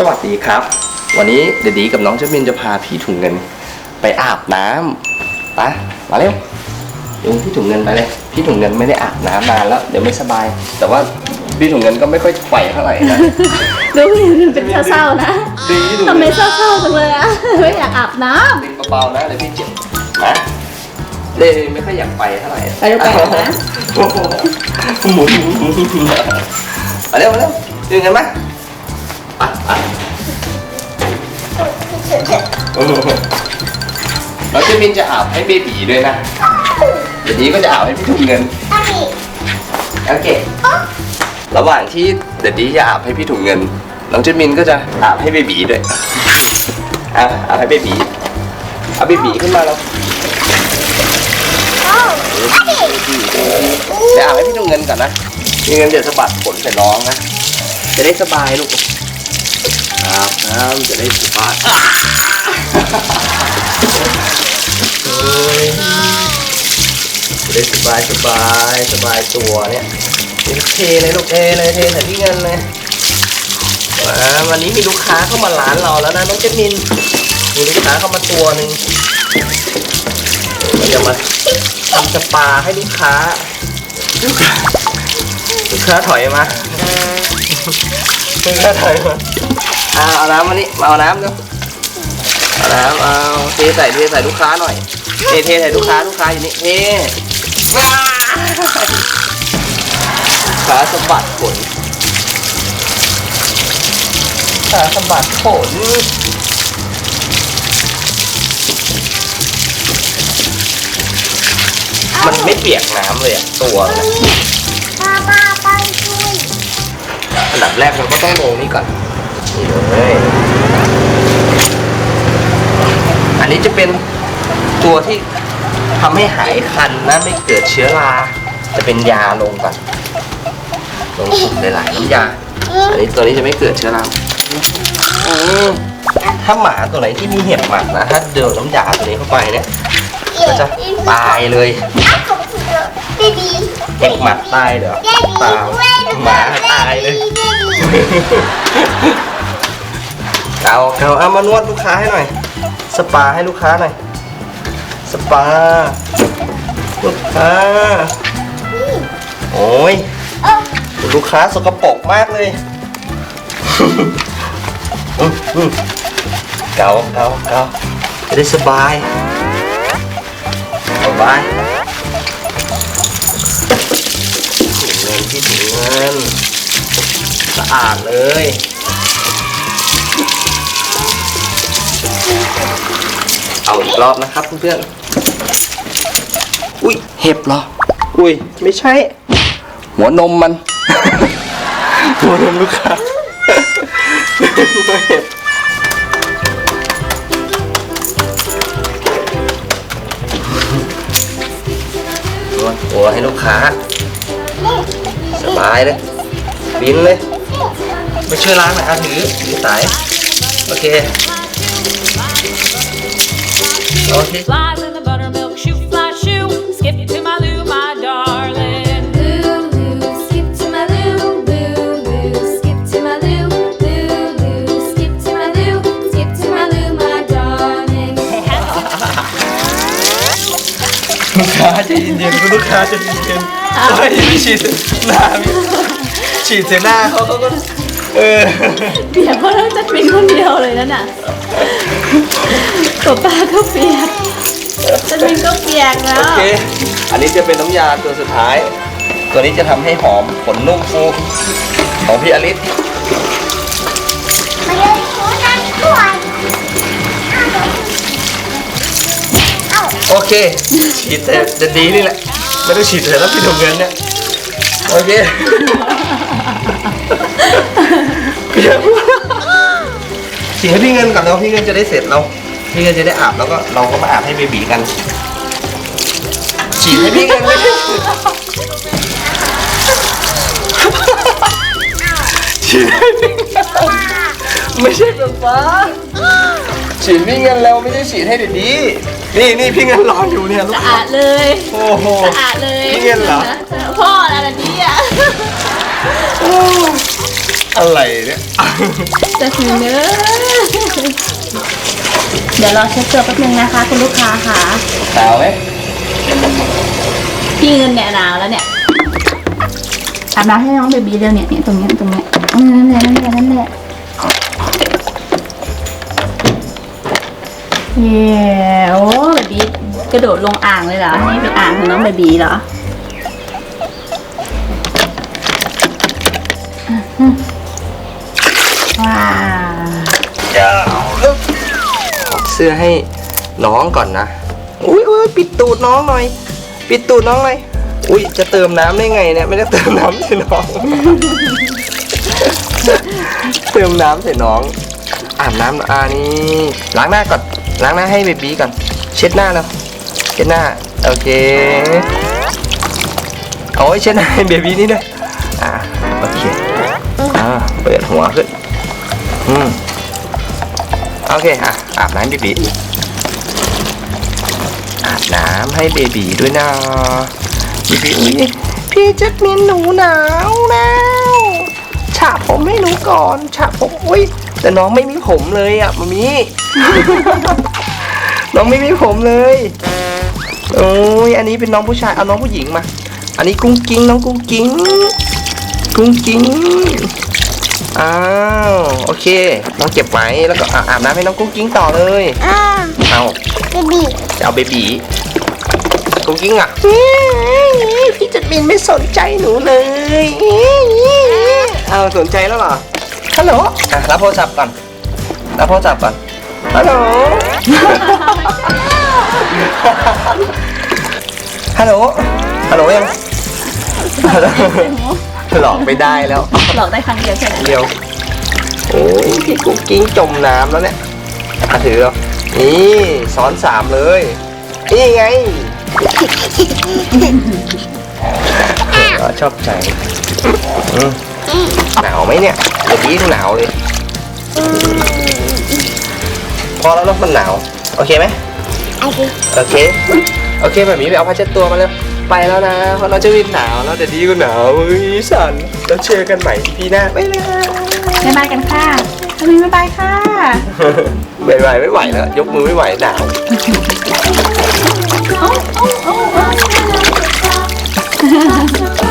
สวัสดีครับ วันนี้เดดดีกับน้องเจมินจะพาพี่ถุงเงิน ไปอาบน้ำไปมาเร็วยุงพี่ถุงเงินไปเลย พี่ถุงเงินไม่ได้อาบน้ำนานแล้ว เดี๋ยวไม่สบาย แต่ว่าพี่ถุงเงินก็ไม่ค่อยไหวเท่าไหร่นะดูเป็นเศร้าๆนะดีดูทำไมเศร้าๆจังเลยอะไม่อยากอาบน้ดึงเบาๆนะเดี๋ยวพี่เจ็บนะเลยไม่ค่อยอยากไปเท่าไหร่ไปเร็วไปนะโอ้โหหมุนหมุนหมุนหมุนมาเร็วมาเร็วดึงกันไหม เราจะมินจะอาบให้เบบีด้วยนะ เดี๋ยวนี้ก็จะอาบให้พี่ถุงเงิน โอเค ระหว่างที่เดี๋ยวนี้จะอาบให้พี่ถุงเงิน น้องเจมินก็จะอาบให้เบบีด้วยอะอาบให้เบบีเอาเบบีขึ้นมาแล้วเดี๋ยวอาบให้พี่ถุงเงินก่อนนะพี่เงินเดี๋ยวสะบัดขนใส่น้องนะ จะได้สบายลูก อาบน้ำจะได้สบายอะ เฮ้ยจะได้สบายสบายสบายตัวเนี่ยเทเลยลูกเทเลยเทใส่พี่เงินเลยมาวันนี้มีลูกค้าเข้ามาร้านเราแล้วนะน้องเจมินมีลูกค้าเข้ามาตัวหนึ่งเราจะมาทำสปาให้ลูกค้า ลูกค้าลูกค้าถอยมาลูกค้าถอยมาเอาเอาน้ำมานี่มาเอาน้ำดู เอาน้ำเอาเทใส่เทใส่ลูกค้าหน่อยเทเทใส่ลูกค้าลูกค้าอยู่นี่เทว้าขาสะบัดขนขาสะบัดขนมันไม่เปียกน้ำเลยอะตัวนะป้าป้าไปช่วยอันดับแรกเราก็ต้องลงนี่ก่อนนี่เลยอั นนี้จะเป็นตัวที่ทำให้หายคันนะไม่เกิดเชื้อรา จะเป็นยาลงก่อนลงสุดหลายๆน้ำยา อันนี้ตัวนี้จะไม่เกิดเชื้อราถ้าหมาตัวไหนที่มีเห็บหมัดนะ ถ้าเดินน้ำยาตัวนี้เข้าไปเนี่ยก็จะตายเลยเห็บหมัดตายเดี๋ยวตายหมาตายเลยเบบีเกาเกาเอามานวดลูกค้าให้หน่อย สปาให้ลูกค้าหน่อย สปา ลูกค้า โอ้ย ลูกค้าสกปรกมากเลยเกาเกาเกาจะได้สบาย สบายถุงเงินที่ถุงเงินสะอาดเลย เอาอีกรอบนะครับเพื่อนๆอุ้ยเห็บเหรอ อุ้ยไม่ใช่ หัวนมมัน หัวนมลูกค้าเห็บนวดตัวให้ลูกค้า สบายเลยบินเลย ไม่ช่วยล้างหน่อยอะถือถือสาย โอเค โอเค Flies in the buttermilk shoe fly shoe. Skip to my loo, my darling. Lulu, skip to my Lou, Lulu, skip to my Lou, Lulu, skip to my Lou, skip to my Lou, my darling. ลูกค้าใจะเย็นๆคุณลูกค้าใจะเย็นๆเฮ้ยไม่ฉีดหน้าพี่ฉีดใส่หน้าเขาเขาก็เออำเปียกเพราะเราจะเป็นคนเดียวเลยนั่นน่ะ ตัวป้าก็เปียกจะเป็นก็เปียกแล้โอว เค อันนี้จะเป็นน้ำยาตัวสุดท้าย ตัวนี้จะทำให้หอมขนนุ่มฟูของพี่อลิสมาเลยโดนั่นก่อนเอ้าโอเค ฉีดแต่จะดีนี่แหละ ไม่ต้องฉีดเลยแล้วพี่ถุงเงินเนี่ย โอเคฉีดให้พี่เงินก่อนแล้วพี่เงินจะได้เสร็จเรา พี่เงินจะได้อาบแล้วก็เราก็มาอาบให้เบบีกันฉีดให้พี่เงินไม่ได้ฉีดให้พี่เงินไม่ใช่แบบฟ้าฉีดพี่เงินแล้วไม่ใช่ฉีดให้เด็ดดีนี่นี่พี่เงินรออยู่เนี่ยลูกสะอาดเลยโอ้โหสะอาดเลยนี่เงินเหรอพ่ออะไรแบบนี้อะอะไรเนี่ยจะถึงเนื้อ เดี๋ยวรอเช็คตัวแป๊บนึงนะคะ คุณลูกค้าค่ะหนาวไหมพี่เงินเนี่ยหนาวแล้วเนี่ยอาบน้ำให้น้องเบบีเร็วเนี่ยเนี่ยตรงเนี้ยตรงเนี้ยเออนั่นแหละนั่นแหละนั่นแหละเย้โอ้เบบีกระโดดลงอ่างเลยเหรอนี่เป็นอ่างของน้องเบบีเหรอ สื้อให้น้องก่อนนะ อุ้ยอุ้ยปิดตูดน้องหน่อย ปิดตูดน้องหน่อย อุ้ยจะเติมน้ำได้ไงเนี่ยไม่ได้เติมน้ำใส่น้อง เติมน้ำใส่น้องอาบน้ำอ่านี่ล้างหน้าก่อน ล้างหน้าให้เบบีก่อน เช็ดหน้าแล้วเช็ดหน้า โอเค โอ้ยเช็ดหน้าให้เบบีนี่ด้วย อ่าโอเค อ่าเปิดหัวขึ้น อืม โอเค อะ อาบน้ำเบบีอาบน้ำให้เบบีด้วยนะเบบีอุ๊ยพี่จัดมินหนูหนาวแล้วฉาผมให้หนูก่อนฉาผมอุ้ยแต่น้องไม่มีผมเลยอะมามีน้องไม่มีผมเลยโอ้ยอันนี้เป็นน้องผู้ชายเอาน้องผู้หญิงมา อันนี้กุ้งกิ้งน้องกุ้งกิ้งกุ้งกิ้ง อ้าวโอเคน้องเก็บไว้แล้วก็อะอาบน้ำให้น้องกุ้งกิ้งต่อเลยอ่าเอาเบบีจะเอาเบบีกุ้งกิ้งอะพี่จัดมินไม่สนใจหนูเลยเอาสนใจแล้วเหรอฮัลโหลอะรับโทรศัพท์ก่อนรับโทรศัพท์ก่อนฮัลโหลฮัลโหลฮัลโหลยังฮัลโหลหลอกไม่ได้แล้ว หลอกได้ครั้งเดียวแค่นั้นเดียว โอ้ยพี่กุ๊กกิ้งจมน้ำแล้วเนี่ยอะถือเอานี่ซ้อนสามเลย นี่ไงเออชอบใจอืมหนาวไหมเนี่ยเดี๋ยวนี้หนาวเลย พอแล้วเนอะมันหนาว โอเคไหมไอ้ดิโอเค โอเคแบบนี้ไปเอาผ้าเช็ดตัวมาเลย ไปแล้วนะ เพราะเราจะวินหนาวเราจะดีกว่าหนาวอีสันแล้วเจอกันใหม่พี่หน้าบ๊ายบายบ๊ายกันค่ะวินบ๊ายบายค่ะบายบายไม่ไหวแล้วยกมือไม่ไหวหนาวโอ้โอ้โอ้